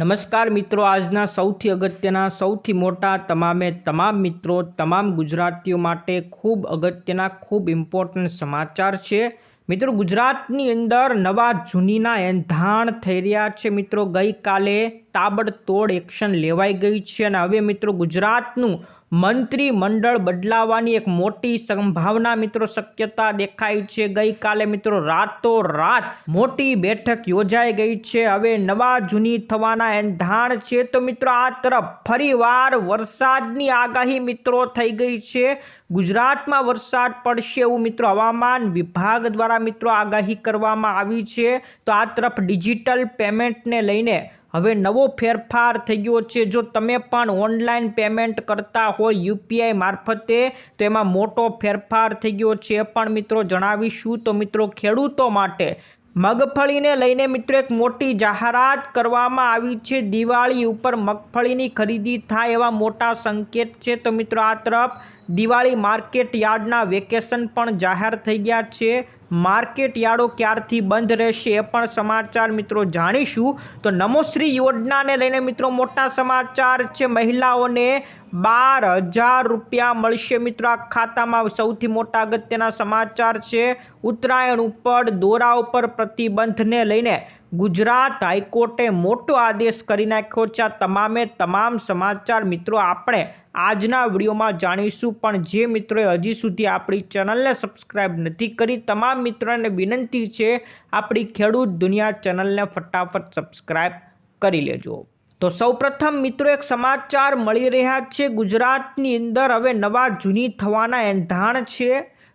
નમસ્કાર મિત્રો, આજના સૌથી અગત્યના, સૌથી મોટા તમામે તમામ મિત્રો, તમામ ગુજરાતીઓ માટે ખૂબ અગત્યના, ખૂબ ઇમ્પોર્ટન્ટ સમાચાર છે. મિત્રો, ગુજરાતની અંદર નવા જૂનીના એંધાણ થઈ રહ્યા છે. મિત્રો, ગઈકાલે તાબડતોડ એક્શન લેવાઈ ગઈ છે અને હવે મિત્રો ગુજરાતનું મંત્રીમંડળ બદલાવાની એક મોટી સંભાવના મિત્રો શક્યતા દેખાય છે. ગઈકાલે મિત્રો રાતોરાત મોટી બેઠક યોજાઈ ગઈ છે. હવે નવા જૂની થવાના એંધાણ છે. તો મિત્રો આ તરફ ફરીવાર વરસાદની આગાહી મિત્રો થઈ ગઈ છે. ગુજરાતમાં વરસાદ પડશે એવું મિત્રો હવામાન વિભાગ દ્વારા મિત્રો આગાહી કરવામાં આવી છે. તો આ તરફ ડિજિટલ પેમેન્ટને લઈને હવે નવો ફેરફાર થઈ ગયો છે. જો તમે પણ ઓનલાઈન પેમેન્ટ કરતા હોય યુપીઆઈ મારફતે, તો એમાં મોટો ફેરફાર થઈ ગયો છે. પણ મિત્રો, જણાવીશું તો મિત્રો, ખેડૂતો માટે મગફળીને લઈને મિત્રો, એક મોટી જાહેરાત કરવામાં આવી છે. દિવાળી ઉપર મગફળીની ખરીદી થાય એવા મોટા સંકેત છે. તો મિત્રો, આ તરફ દિવાળી માર્કેટ યાર્ડના વેકેશન પણ જાહેર થઈ ગયા છે. માર્કેટ યાર્ડો ક્યારથી બંધ રહેશે એ પણ સમાચાર મિત્રો જાણીશું. તો નમોશ્રી યોજનાને લઈને મિત્રો મોટા સમાચાર છે, મહિલાઓને બાર હજાર રૂપિયા મળશે મિત્રો આ ખાતામાં. સૌથી મોટા અગત્યના સમાચાર છે, ઉત્તરાયણ ઉપર દોરા ઉપર પ્રતિબંધને લઈને ગુજરાત હાઈકોર્ટે મોટો આદેશ કરી નાખ્યો છે. તમામે તમામ સમાચાર મિત્રો આપણે આજના વિડીયોમાં જાણીશું. પણ જે મિત્રોએ હજી સુધી આપણી ચેનલને સબસ્ક્રાઈબ નથી કરી, તમામ મિત્રોને વિનંતી છે આપણી ખેડૂત દુનિયા ચેનલને ફટાફટ સબસ્ક્રાઈબ કરી લેજો. તો સૌપ્રથમ મિત્રો એક સમાચાર મળી રહ્યા છે. ગુજરાતની અંદર હવે નવા જૂની થવાના એંધાણ છે.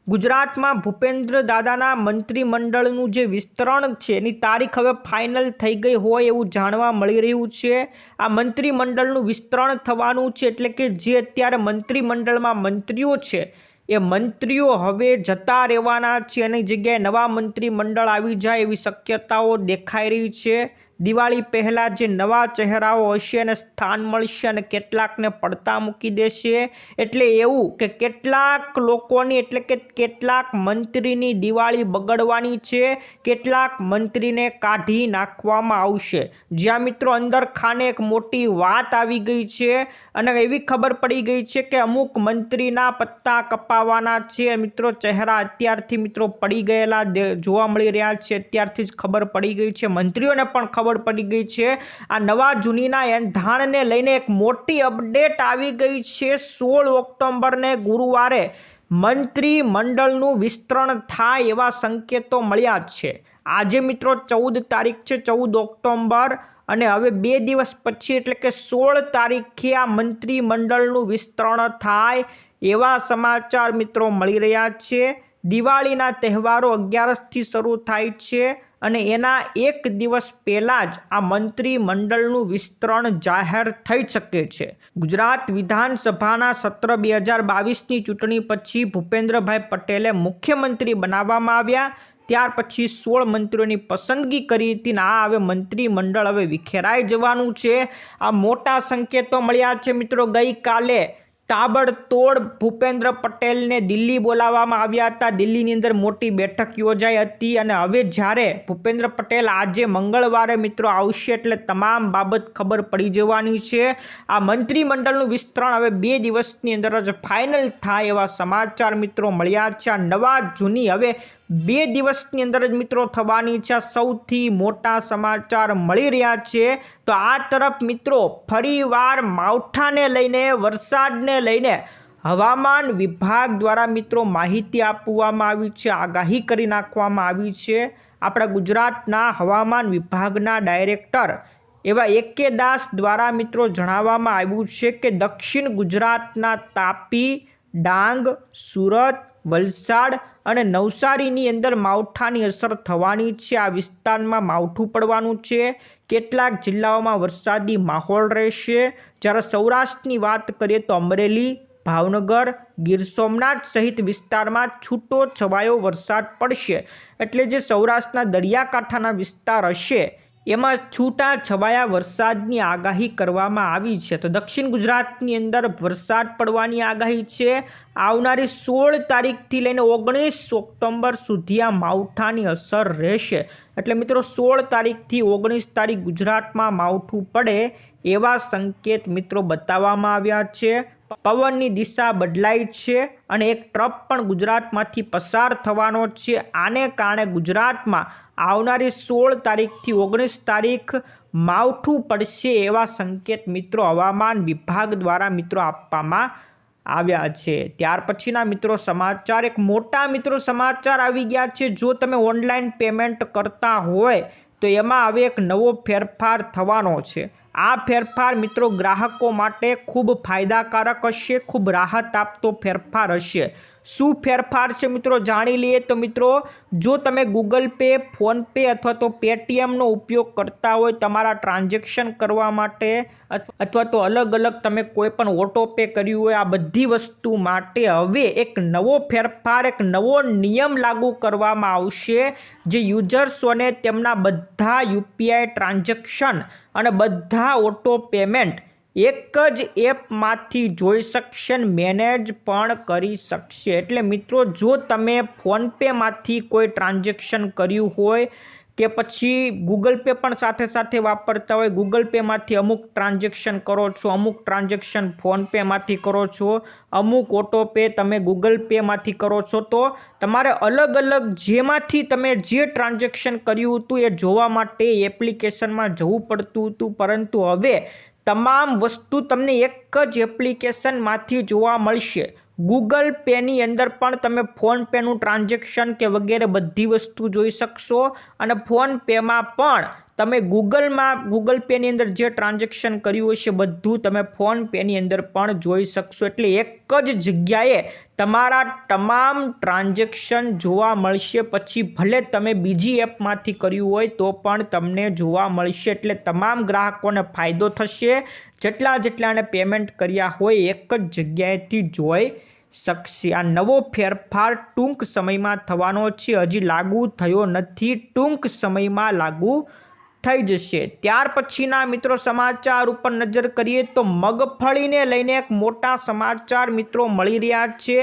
ગુજરાતમાં ભૂપેન્દ્ર દાદાના મંત્રીમંડળનું જે વિસ્તરણ છે, એની તારીખ હવે ફાઇનલ થઈ ગઈ હોય એવું જાણવા મળી રહ્યું છે. આ મંત્રીમંડળનું વિસ્તરણ થવાનું છે એટલે કે જે અત્યારે મંત્રીમંડળમાં મંત્રીઓ છે, એ મંત્રીઓ હવે જતા રહેવાના છે એની જગ્યાએ નવા મંત્રીમંડળ આવી જાય એવી શક્યતાઓ દેખાઈ રહી છે. દિવાળી પહેલાં જે નવા ચહેરાઓ હશે એને સ્થાન મળશે અને કેટલાકને પડતા મૂકી દેશે. એટલે એવું કે કેટલાક લોકોની, એટલે કે કેટલાક મંત્રીની દિવાળી બગડવાની છે, કેટલાક મંત્રીને કાઢી નાખવામાં આવશે. જ્યાં મિત્રો અંદર ખાને એક મોટી વાત આવી ગઈ છે અને એવી ખબર પડી ગઈ છે કે અમુક મંત્રીના પત્તા કપાવાના છે. મિત્રો ચહેરા અત્યારથી મિત્રો પડી ગયેલા જોવા મળી રહ્યા છે. અત્યારથી જ ખબર પડી ગઈ છે. મંત્રીઓને પણ ખબર પડી ગઈ છે. આ નવા જૂનીના એંધાણને લઈને એક મોટી અપડેટ આવી ગઈ છે. સોળ ઓક્ટોબરને ગુરુવારે મંત્રી મંડળનું વિસ્તરણ થાય એવા સંકેતો મળ્યા છે. આજે મિત્રો ચૌદ તારીખ છે, ચૌદ ઓક્ટોબર અને હવે બે દિવસ પછી એટલે કે સોળ તારીખે આ મંત્રીમંડળનું વિસ્તરણ થાય એવા સમાચાર મિત્રો મળી રહ્યા છે. દિવાળીના તહેવારો અગિયારસથી શરૂ થાય છે. અને એના એક દિવસ પહેલાં જ આ મંત્રીમંડળનું વિસ્તરણ જાહેર થઈ શકે છે. ગુજરાત વિધાનસભાના સત્ર બે હજાર બાવીસની ચૂંટણી પછી ભૂપેન્દ્રભાઈ પટેલે મુખ્યમંત્રી બનાવવામાં આવ્યા, ત્યાર પછી સોળ મંત્રીઓની પસંદગી કરી હતી આ હવે મંત્રીમંડળ હવે વિખેરાઈ જવાનું છે. આ મોટા સંકેતો મળ્યા છે મિત્રો. ગઈકાલે તાબડતોડ ભૂપેન્દ્ર પટેલને દિલ્હી બોલાવવામાં આવ્યા હતા. દિલ્હીની અંદર મોટી બેઠક યોજાઈ હતી અને હવે જ્યારે ભૂપેન્દ્ર પટેલ આજે મંગળવારે મિત્રો આવશે એટલે તમામ બાબત ખબર પડી જવાની છે. આ મંત્રીમંડળનું વિસ્તરણ હવે બે દિવસની અંદર જ ફાઇનલ થાય એવા સમાચાર મિત્રો મળ્યા છે. આ નવા જૂની હવે બે દિવસની અંદર જ મિત્રો થવાની છે સૌથી મોટા સમાચાર મળી રહ્યા છે. તો આ તરફ મિત્રો ફરીવાર માવઠાને લઈને, વરસાદને લઈને હવામાન વિભાગ દ્વારા મિત્રો માહિતી આપવામાં આવી છે, આગાહી કરી નાખવામાં આવી છે. આપણા ગુજરાતના હવામાન વિભાગના ડાયરેક્ટર એવા એકે દાસ દ્વારા મિત્રો જણાવવામાં આવ્યું છે કે દક્ષિણ ગુજરાતના તાપી, ડાંગ, સુરત વલસાડ અને નવસારીની અંદર માવઠાની અસર થવાની છે. આ વિસ્તારમાં માવઠું પડવાનું છે. કેટલાક જિલ્લાઓમાં વરસાદી માહોલ રહેશે. જ્યારે સૌરાષ્ટ્રની વાત કરીએ તો અમરેલી, ભાવનગર, ગીર સોમનાથ સહિત વિસ્તારમાં છૂટો છવાયો વરસાદ પડશે. એટલે જે સૌરાષ્ટ્રના દરિયાકાંઠાના વિસ્તાર હશે એમાં છૂટા છવાયા વરસાદની આગાહી કરવામાં આવી છે. તો દક્ષિણ ગુજરાતની અંદર વરસાદ પડવાની આગાહી છે. આવનારી સોળ તારીખથી લઈને ઓગણીસ ઓક્ટોબર સુધી આ માવઠાની અસર રહેશે. એટલે મિત્રો, સોળ તારીખથી ઓગણીસ તારીખ ગુજરાતમાં માવઠું પડે એવા સંકેત મિત્રો બતાવવામાં આવ્યા છે. પવનની દિશા બદલાઈ છે અને એક ટ્રપ પણ ગુજરાતમાંથી પસાર થવાનો છે. આને કારણે ગુજરાતમાં આવનારી સોળ તારીખથી ઓગણીસ તારીખ માવઠું પડશે એવા સંકેત મિત્રો હવામાન વિભાગ દ્વારા મિત્રો આપવામાં આવ્યા છે. ત્યાર પછીના મિત્રો સમાચાર, એક મોટા મિત્રો સમાચાર આવી ગયા છે. જો તમે ઓનલાઈન પેમેન્ટ કરતા હોય તો એમાં હવે એક નવો ફેરફાર થવાનો છે. આ ફેરફાર મિત્રો ગ્રાહકો માટે ખૂબ ફાયદાકારક હશે ખૂબ રાહત આપતો ફેરફાર હશે. શું ફેરફાર છે મિત્રો? જાણી લઈએ તો મિત્રો, જો તમે ગૂગલ પે ફોનપે અથવા તો પેટીએમનો ઉપયોગ કરતા હોય તમારા ટ્રાન્ઝેક્શન કરવા માટે અથવા તો અલગ અલગ તમે કોઈ પણ ઓટો પે કર્યું હોય, આ બધી વસ્તુ માટે હવે એક નવો ફેરફાર, એક નવો નિયમ લાગુ કરવામાં આવશે, જે યુઝર્સોને તેમના બધા યુપીઆઈ ટ્રાન્ઝેક્શન અને બધા ઓટો પેમેન્ટ એક જ એપમાંથી જોઈ શકશે મેનેજ પણ કરી શકશે. એટલે મિત્રો, જો તમે ફોનપેમાંથી કોઈ ટ્રાન્ઝેક્શન કર્યું હોય કે પછી ગૂગલ પે પણ સાથે સાથે વાપરતા હોય, ગૂગલ પેમાંથી અમુક ટ્રાન્ઝેક્શન કરો છો, અમુક ટ્રાન્ઝેક્શન ફોનપેમાંથી કરો છો, અમુક ઓટો પે તમે ગૂગલ પેમાંથી કરો છો, તો તમારે અલગ અલગ જેમાંથી તમે જે ટ્રાન્ઝેક્શન કર્યું હતું એ જોવા માટે એપ્લિકેશનમાં જવું પડતું હતું. પરંતુ હવે તમામ વસ્તુ તમને એક જ એપ્લિકેશનમાંથી જોવા મળશે. ગૂગલ પેની અંદર પણ તમે ફોન પેનું ટ્રાન્ઝેક્શન કે વગેરે બધી વસ્તુ જોઈ શકશો અને ફોન પેમાં પણ તમે ગૂગલમાં ગૂગલ પેની અંદર જે ટ્રાન્ઝેક્શન કર્યું હશે બધું તમે ફોન પેની અંદર પણ જોઈ શકશો. એટલે એક જ જગ્યાએ તમારા તમામ ટ્રાન્ઝેક્શન જોવા મળશે. પછી ભલે તમે બીજી એપમાંથી કર્યું હોય તો પણ તમને જોવા મળશે. એટલે તમામ ગ્રાહકોને ફાયદો થશે. જેટલા જેટલાને પેમેન્ટ કર્યા હોય એક જ જગ્યાએથી જોઈ શકશે. આ નવો ફેરફાર ટૂંક સમયમાં થવાનો છે. હજી લાગુ થયો નથી. ટૂંક સમયમાં લાગુ થઈ જશે. ત્યાર પછીના મિત્રો સમાચાર ઉપર નજર કરીએ તો મગફળીને લઈને એક મોટા સમાચાર મિત્રો મળી રહ્યા છે.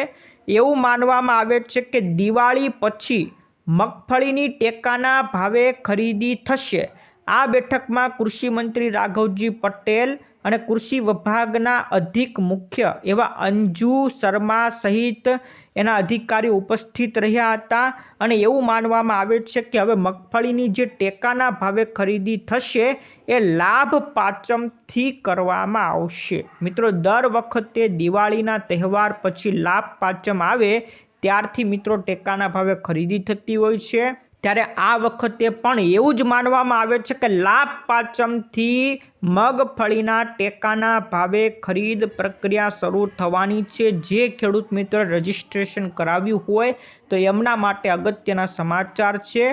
એવું માનવામાં આવે છે કે દિવાળી પછી મગફળીની ટેકાના ભાવે ખરીદી થશે. આ બેઠકમાં કૃષિ મંત્રી રાઘવજી પટેલ અને કૃષિ વિભાગના અધિક મુખ્ય એવા અંજુ શર્મા સહિત એના અધિકારીઓ ઉપસ્થિત રહ્યા હતા. અને એવું માનવામાં આવે છે કે હવે મગફળીની જે ટેકાના ભાવે ખરીદી થશે, એ લાભ પાચમથી કરવામાં આવશે. મિત્રો, દર વખતે દિવાળીના તહેવાર પછી લાભ પાચમ આવે, ત્યારથી મિત્રો ટેકાના ભાવે ખરીદી થતી હોય છે. ત્યારે આ વખતે પણ એવું જ માનવામાં આવે છે કે લાભ પાચમથી મગફળીના ટેકાના ભાવે ખરીદ પ્રક્રિયા શરૂ થવાની છે. જે ખેડૂત મિત્ર રજિસ્ટ્રેશન કરાવ્યું હોય તો એમના માટે અગત્યના સમાચાર છે.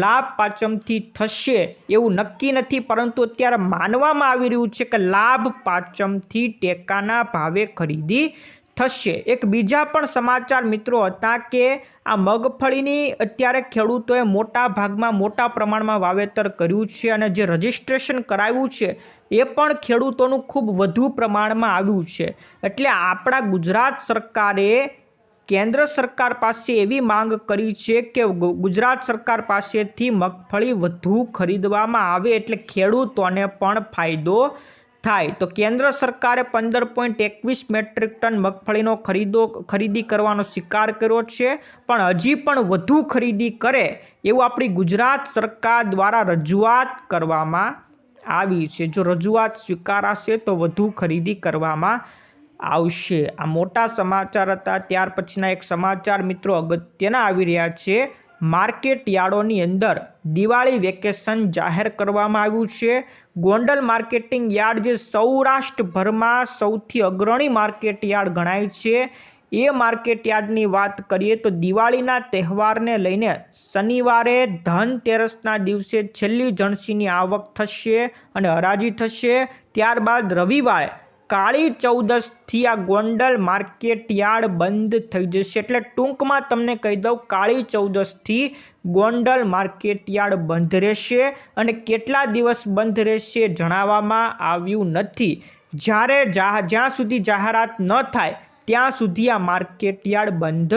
લાભ પાચમથી થશે એવું નક્કી નથી, પરંતુ અત્યારે માનવામાં આવી રહ્યું છે કે લાભ પાચમથી ટેકાના ભાવે ખરીદી થશે. એક બીજા પણ સમાચાર મિત્રો હતા કે આ મગફળીની અત્યારે ખેડૂતોએ મોટા ભાગમાં મોટા પ્રમાણમાં વાવેતર કર્યું છે અને જે રજિસ્ટ્રેશન કરાવ્યું છે એ પણ ખેડૂતોનું ખૂબ વધુ પ્રમાણમાં આવ્યું છે. એટલે આપણા ગુજરાત સરકારે કેન્દ્ર સરકાર પાસે એવી માંગ કરી છે કે ગુજરાત સરકાર પાસેથી મગફળી વધુ ખરીદવામાં આવે એટલે ખેડૂતોને પણ ફાયદો થાય. તો કેન્દ્ર સરકારે પંદર પોઈન્ટ એકવીસ મેટ્રિક ટન મગફળીનો ખરીદો, ખરીદી કરવાનો સ્વીકાર કર્યો છે. પણ હજી પણ વધુ ખરીદી કરે એવું આપણી ગુજરાત સરકાર દ્વારા રજૂઆત કરવામાં આવી છે. જો રજૂઆત સ્વીકારાશે તો વધુ ખરીદી કરવામાં આવશે. આ મોટા સમાચાર હતા. ત્યાર પછીના એક સમાચાર મિત્રો અગત્યના આવી રહ્યા છે. માર્કેટ યાર્ડોની અંદર દિવાળી વેકેશન જાહેર કરવામાં આવ્યું છે. ગોંડલ માર્કેટિંગ યાર્ડ જે સૌરાષ્ટ્રભરમાં સૌથી અગ્રણી માર્કેટ યાર્ડ ગણાય છે. એ માર્કેટ યાર્ડની વાત કરીએ તો દિવાળીના તહેવારને લઈને શનિવારે ધનતેરસના દિવસે છેલ્લી જણસીની આવક થશે અને હરાજી થશે. ત્યારબાદ રવિવારે કાળી ચૌદસથી આ ગોંડલ માર્કેટ યાર્ડ બંધ થઈ જશે. એટલે ટૂંકમાં તમને કહી દઉં, કાળી ચૌદસથી ગોંડલ માર્કેટ યાર્ડ બંધ રહેશે અને કેટલા દિવસ બંધ રહેશે જણાવવામાં આવ્યું નથી. જ્યારે જ્યાં સુધી જાહેરાત ન થાય, ત્યાં સુધી આ માર્કેટ યાર્ડ બંધ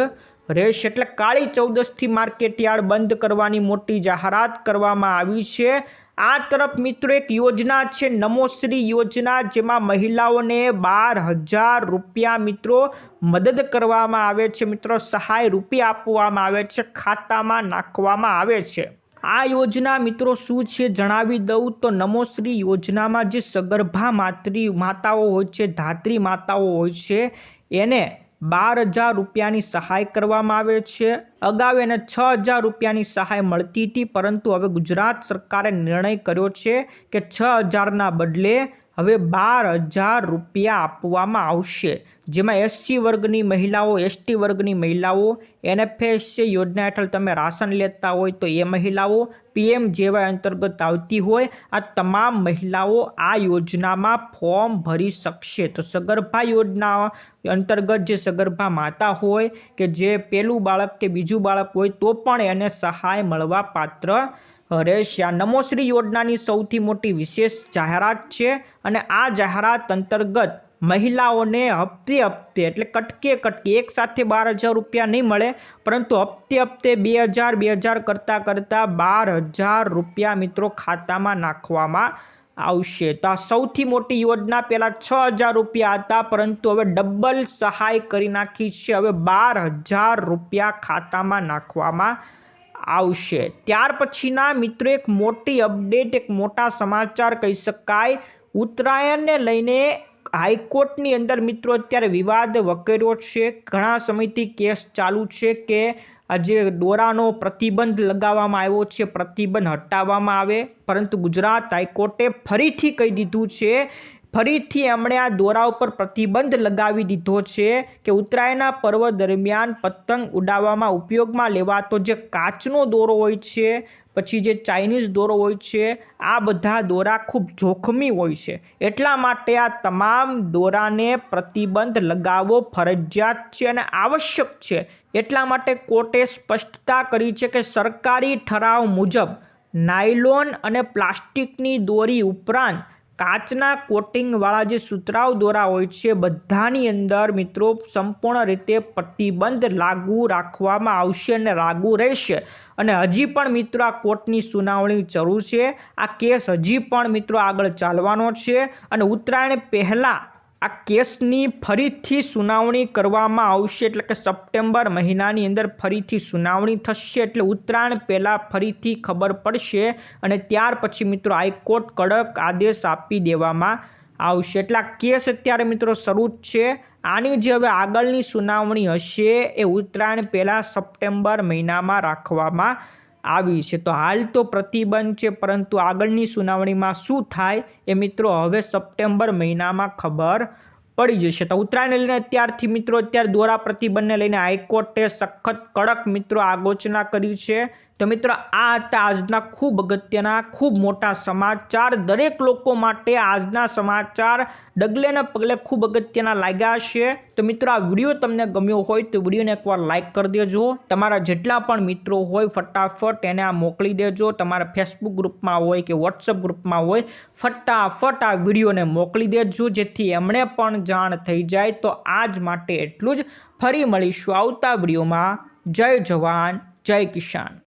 રહેશે. એટલે કાળી ચૌદસથી માર્કેટ યાર્ડ બંધ કરવાની મોટી જાહેરાત કરવામાં આવી છે. આ તરફ મિત્રો એક યોજના છે નમોશ્રી યોજના, જેમાં મહિલાઓને બાર હજાર રૂપિયા મિત્રો મદદ કરવામાં આવે છે, મિત્રો સહાય રૂપિયા આપવામાં આવે છે, ખાતામાં નાખવામાં આવે છે. આ યોજના મિત્રો શું છે જણાવી દઉં તો નમોશ્રી યોજનામાં જે સગર્ભા માતૃ માતાઓ હોય છે, ધાત્રી માતાઓ હોય છે, એને બાર હજાર રૂપિયાની સહાય કરવામાં આવે છે. અગાઉ એને છ હજાર રૂપિયાની સહાય મળતી હતી, પરંતુ હવે ગુજરાત સરકારે નિર્ણય કર્યો છે કે છ હજારના બદલે હવે બાર હજાર રૂપિયા આપવામાં આવશે, જેમાં એસસી વર્ગની મહિલાઓ, એસટી વર્ગની મહિલાઓ એનએફએસસી યોજના હેઠળ તમે રાશન લેતા હોય તો એ મહિલાઓ, પીએમ જેવા અંતર્ગત આવતી હોય, આ તમામ મહિલાઓ આ યોજનામાં ફોર્મ ભરી શકશે. તો સગર્ભા યોજના અંતર્ગત જે સગર્ભા માતા હોય કે જે પહેલું બાળક કે બીજું બાળક હોય તો પણ એને સહાય મળવા પાત્ર આ નમોશ્રી યોજનાની સૌથી મોટી વિશેષ જાહેરાત છે અને આ જાહેરાત અંતર્ગત મહિલાઓને હપ્તે હપ્તે એટલે કટકે કટકે એક સાથે બાર હજાર રૂપિયા નહીં મળે, પરંતુ હપ્તે હપ્તે બે હજાર બે હજાર કરતાં કરતાં બાર હજાર રૂપિયા મિત્રો ખાતામાં નાખવામાં આવશે. તો આ સૌથી મોટી યોજના પહેલાં છ હજાર રૂપિયા હતા, પરંતુ હવે ડબલ સહાય કરી નાખી છે. હવે બાર હજાર રૂપિયા ખાતામાં નાખવામાં આવશે. ત્યાર પછીના મિત્રો, એક મોટી અપડેટ, એક મોટા સમાચાર કહી શકાય. ઉત્તરાયણને લઈને હાઈકોર્ટની અંદર મિત્રો અત્યારે વિવાદ વકર્યો છે. ઘણા સમયથી કેસ ચાલુ છે કે આજે દોરાનો પ્રતિબંધ લગાવવામાં આવ્યો છે, પ્રતિબંધ હટાવવામાં આવે. પરંતુ ગુજરાત હાઈકોર્ટે ફરીથી કહી દીધું છે ફરીથી એમણે આ દોરા ઉપર પ્રતિબંધ લગાવી દીધો છે કે ઉત્તરાયણના પર્વ દરમિયાન પતંગ ઉડાવવામાં ઉપયોગમાં લેવાતો જે કાચનો દોરો હોય છે, પછી જે ચાઇનીઝ દોરો હોય છે, આ બધા દોરા ખૂબ જોખમી હોય છે. એટલા માટે આ તમામ દોરાને પ્રતિબંધ લગાવવો ફરજિયાત છે અને આવશ્યક છે. એટલા માટે કોર્ટે સ્પષ્ટતા કરી છે કે સરકારી ઠરાવ મુજબ નાયલોન અને પ્લાસ્ટિકની દોરી ઉપરાંત કાચના કોટિંગવાળા જે સુતરાવ દોરા હોય છે, બધાની અંદર મિત્રો સંપૂર્ણ રીતે પ્રતિબંધ લાગુ રાખવામાં આવશે અને લાગુ રહેશે. અને હજી પણ મિત્રો આ કોર્ટની સુનાવણી જરૂર છે. આ કેસ હજી પણ મિત્રો આગળ ચાલવાનો છે. અને ઉત્તરાયણ પહેલાં આ કેસની ફરીથી સુનાવણી કરવામાં આવશે એટલે કે સપ્ટેમ્બર મહિનાની અંદર ફરીથી સુનાવણી થશે એટલે ઉત્તરાયણ પહેલાં ફરીથી ખબર પડશે અને ત્યાર પછી મિત્રો હાઈકોર્ટ કડક આદેશ આપી દેવામાં આવશે. એટલે કેસ અત્યારે મિત્રો શરૂ જ છે. આની જે હવે આગળની સુનાવણી હશે એ ઉત્તરાયણ પહેલાં સપ્ટેમ્બર મહિનામાં રાખવામાં આવી છે. તો હાલ તો પ્રતિબંધ છે, પરંતુ આગળની સુનાવણીમાં શું થાય એ મિત્રો હવે સપ્ટેમ્બર મહિનામાં ખબર પડી જશે. તો ઉત્તરાયણને લઈને અત્યારથી મિત્રો, અત્યારે દોરા પ્રતિબંધને લઈને હાઈકોર્ટે સખત કડક મિત્રો આગોચના કરી છે. તો મિત્રો, આ હતા આજના ખૂબ અગત્યના, ખૂબ મોટા સમાચાર. દરેક લોકો માટે આજના સમાચાર ડગલે ને પગલે ખૂબ અગત્યના લાગ્યા છે તો મિત્રો, આ વીડિયો તમને ગમ્યો હોય તો વિડીયોને એકવાર લાઇક કરી દેજો. તમારા જેટલા પણ મિત્રો હોય, ફટાફટ એને આ મોકલી દેજો. તમારા ફેસબુક ગ્રુપમાં હોય કે વોટ્સઅપ ગ્રુપમાં હોય, ફટાફટ આ વિડીયોને મોકલી દેજો. જેથી એમણે પણ જાણ થઈ જાય. તો આજ માટે એટલું જ. ફરી મળીશું આવતા વિડીયોમાં. જય જવાન, જય કિસાન.